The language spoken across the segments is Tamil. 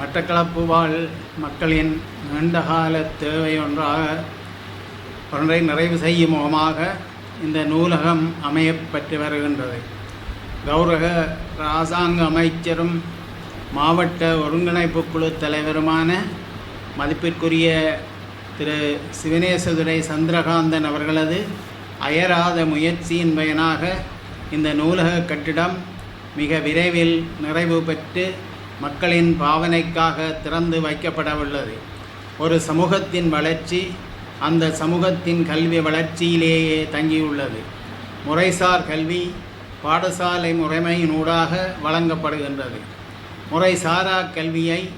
மட்டக்களப்பு வாழ் மக்களின் நீண்டகால தேவை ஒன்றாக ஒன்றை நிறைவு செய்யும் முகமாக இந்த நூலகம் அமையப்பட்டு வருகின்றது. கௌரக இராசாங்க அமைச்சரும் மாவட்ட ஒருங்கிணைப்பு குழு தலைவருமான மதிப்பிற்குரிய திரு. சிவனேசதுரை சந்திரகாந்தன் அவர்களது அயராத முயற்சியின் பயனாக இந்த நூலக கட்டிடம் மிக விரைவில் நிறைவு பெற்று மக்களின் பாவனைக்காக திறந்து வைக்கப்படவுள்ளது. ஒரு சமூகத்தின் வளர்ச்சி அந்த சமூகத்தின் கல்வி வளர்ச்சியிலேயே தங்கியுள்ளது. முறைசார் கல்வி பாடசாலை முறைமையினூடாக வழங்கப்படுகின்றது. முறைசாரா கல்வியை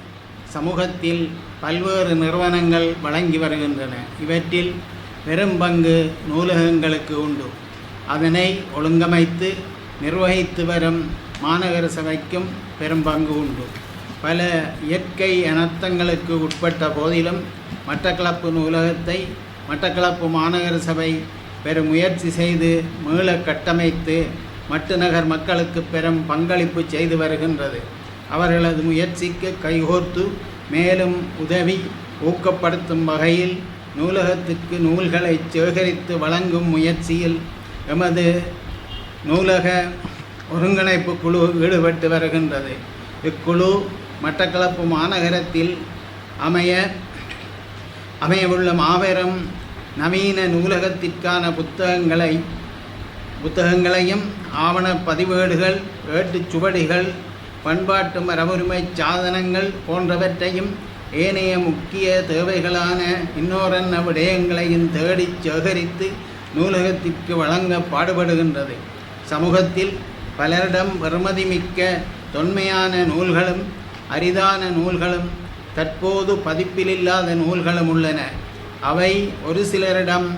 சமூகத்தில் பல்வேறு நிறுவனங்கள் வழங்கி வருகின்றன. இவற்றில் பெரும் பங்கு நூலகங்களுக்கு உண்டு. அதனை ஒழுங்கமைத்து நிர்வகித்து வரும் மாநகர சபைக்கும் பெரும் பங்கு உண்டு. பல இயற்கை அனர்த்தங்களுக்கு உட்பட்ட போதிலும் மட்டக்களப்பு நூலகத்தை மட்டக்களப்பு மாநகர சபை பெரும் முயற்சி செய்து மீள கட்டமைத்து மட்டுநகர் மக்களுக்கு பெரும் பங்களிப்பு செய்து வருகின்றது. அவர்களது முயற்சிக்கு கைகோர்த்து மேலும் உதவி ஊக்கப்படுத்தும் வகையில் நூலகத்துக்கு நூல்களை சேகரித்து வழங்கும் முயற்சியில் எமது நூலக ஒருங்கிணைப்பு குழு ஈடுபட்டு வருகின்றது. இக்குழு மட்டக்களப்பு மாநகரத்தில் அமைய அமையவுள்ள மாபெரும் நவீன நூலகத்திற்கான புத்தகங்களை புத்தகங்களையும் ஆவண பதிவேடுகள் ஏட்டுச் சுவடிகள் பண்பாட்டு மரபுரிமை சாதனங்கள் போன்றவற்றையும் ஏனைய முக்கிய தேவைகளான இன்னோரன்ன விடயங்களையும் தேடிச் சேகரித்து நூலகத்திற்கு வழங்க பாடுபடுகின்றது. சமூகத்தில் பலரிடம் பெறுமதிமிக்க தொன்மையான நூல்களும் அரிதான நூல்களும் தற்போது பதிப்பிலில்லாத நூல்களும் உள்ளன. அவை ஒரு சிலரிடம்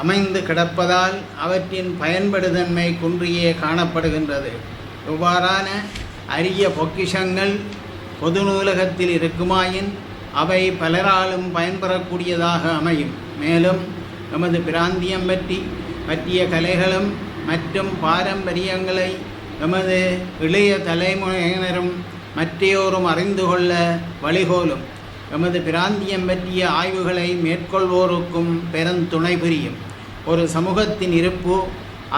அமைந்து கிடப்பதால் அவற்றின் பயன்படுதன்மை குன்றியே காணப்படுகின்றது. இவ்வாறான அரிய பொக்கிஷங்கள் பொது நூலகத்தில் இருக்குமாயின் அவை பலராலும் பயன்பெறக்கூடியதாக அமையும். மேலும் நமது பிராந்தியம் பற்றி பற்றிய கலைகளும் மற்றும் பாரம்பரியங்களை எமது இளைய தலைமுறையினரும் மற்றையோரும் அறிந்து கொள்ள வழிகோலும். எமது பிராந்தியம் பற்றிய ஆய்வுகளை மேற்கொள்வோருக்கும் பெருந்துணை புரியும். ஒரு சமூகத்தின் இருப்பு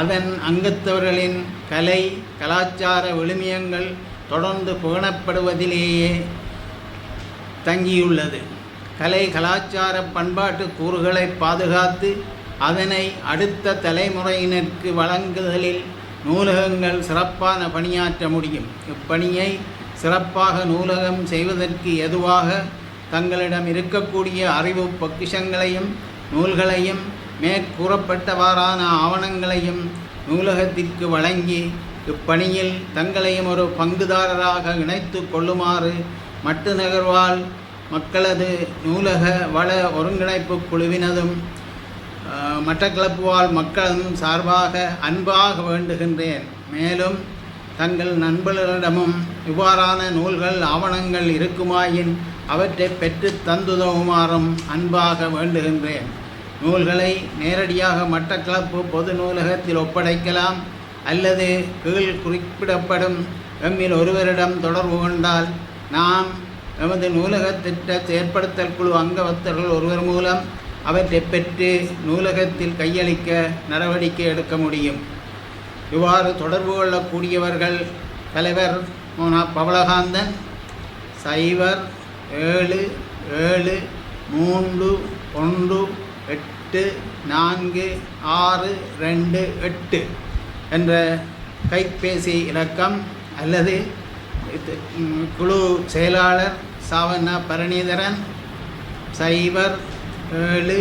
அதன் அங்கத்தவர்களின் கலை கலாச்சார விழுமியங்கள் தொடர்ந்து புகழப்படுவதிலேயே தங்கியுள்ளது. கலை கலாச்சார பண்பாட்டு கூறுகளை பாதுகாத்து அதனை அடுத்த தலைமுறையினருக்கு வழங்குதலில் நூலகங்கள் சிறப்பான பணியாற்ற முடியும். இப்பணியை சிறப்பாக நூலகம் செய்வதற்கு எதுவாக தங்களிடம் இருக்கக்கூடிய அறிவு பொக்கிஷங்களையும் நூல்களையும் மேற்கூறப்பட்டவாறான ஆவணங்களையும் நூலகத்திற்கு வழங்கி இப்பணியில் தங்களையும் ஒரு பங்குதாரராக இணைத்து கொள்ளுமாறு மட்டு நகர்வால் மக்களது நூலக வள ஒருங்கிணைப்பு குழுவினதும் மட்டக்களப்பு வாழ் மக்களும் சார்பாக அன்பாக வேண்டுகின்றேன். மேலும் தங்கள் நண்பர்களிடமும் இவ்வாறான நூல்கள் ஆவணங்கள் இருக்குமாயின் அவற்றை பெற்று தந்துதவுமாறும் அன்பாக வேண்டுகின்றேன். நூல்களை நேரடியாக மட்டக்களப்பு பொது நூலகத்தில் ஒப்படைக்கலாம் அல்லது கீழ் குறிப்பிடப்படும் எம்மில் ஒருவரிடம் தொடர்பு கொண்டால் நாம் எமது நூலக திட்ட செயற்படுத்தல் குழு அங்கவத்தர்கள் ஒருவர் மூலம் அவற்றை பெற்று நூலகத்தில் கையளிக்க நடவடிக்கை எடுக்க முடியும். இவ்வாறு தொடர்பு கொள்ளக்கூடியவர்கள் தலைவர் மோனா பவளகாந்தன் சைபர் ஏழு ஏழு மூன்று ஒன்று எட்டு நான்கு ஆறு ரெண்டு எட்டு என்ற கைபேசி இலக்கம் அல்லது குழு செயலாளர் சாவண்ணா பரணிதரன் சைபர் ஏழு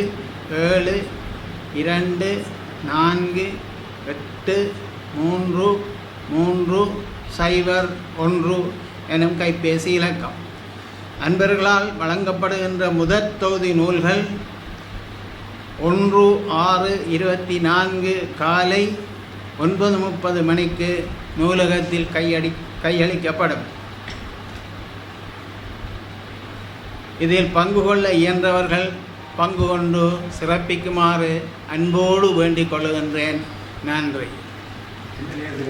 ஏழு இரண்டு நான்கு எட்டு மூன்று மூன்று சைபர் ஒன்று எனும் கைபேசி இலக்கம். அன்பர்களால் வழங்கப்படுகின்ற முதற் தொகுதி நூல்கள் ஒன்று ஆறு இருபத்தி நான்கு காலை ஒன்பது முப்பது மணிக்கு நூலகத்தில் கையடி கையளிக்கப்படும். இதில் பங்கு கொள்ள இயன்றவர்கள் பங்கு கொண்டு சிறப்பிக்குமாறு அன்போடு வேண்டிக் கொள்ளுகின்றேன். நன்றி. நேரத்தில்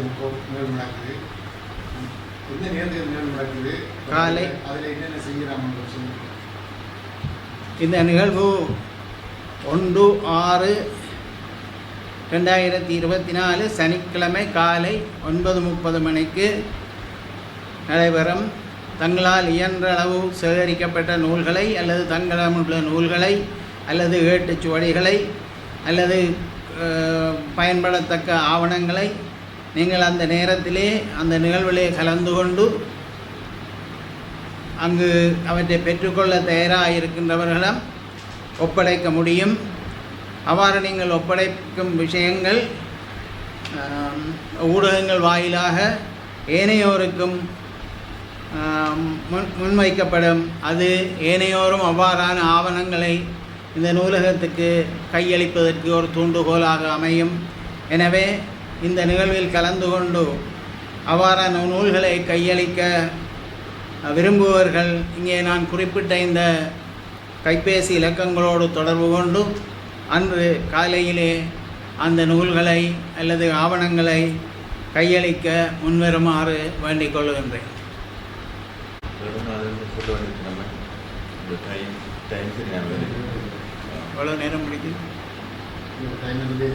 எந்த நேரத்தில் நடக்குது காலை. அதில் என்னென்ன இந்த நிகழ்வு ஒன்று ஆறு ரெண்டாயிரத்தி இருபத்தி நாலு சனிக்கிழமை காலை ஒன்பது முப்பது மணிக்கு நடைபெறும். தங்களால் இயன்ற அளவு சேகரிக்கப்பட்ட நூல்களை அல்லது தங்களிடமுள்ள நூல்களை அல்லது ஏட்டுச்சுவடிகளை அல்லது பயன்படத்தக்க ஆவணங்களை நீங்கள் அந்த நேரத்திலே அந்த நிகழ்விலே கலந்து கொண்டு அங்கு அவற்றை பெற்றுக்கொள்ள தயாராக இருக்கின்றவர்களிடம் ஒப்படைக்க முடியும். அவ்வாறு நீங்கள் ஒப்படைக்கும் விஷயங்கள் ஊடகங்கள் வாயிலாக ஏனையோருக்கும் முன் முன்வைக்கப்படும். அது ஏனையோரும் அவ்வாறான ஆவணங்களை இந்த நூலகத்துக்கு கையளிப்பதற்கு ஒரு தூண்டுகோலாக அமையும். எனவே இந்த நிகழ்வில் கலந்து கொண்டு அவ்வாறான நூல்களை கையளிக்க விரும்புபவர்கள் இங்கே நான் குறிப்பிட்ட இந்த கைபேசி இலக்கங்களோடு தொடர்பு கொண்டு அன்று காலையிலே அந்த நூல்களை அல்லது ஆவணங்களை கையளிக்க முன்வருமாறு வேண்டிக் கொள்கின்றேன். டைம் டைம் எவ்வளோ நேரம் முடியுது இந்த டைம் வந்து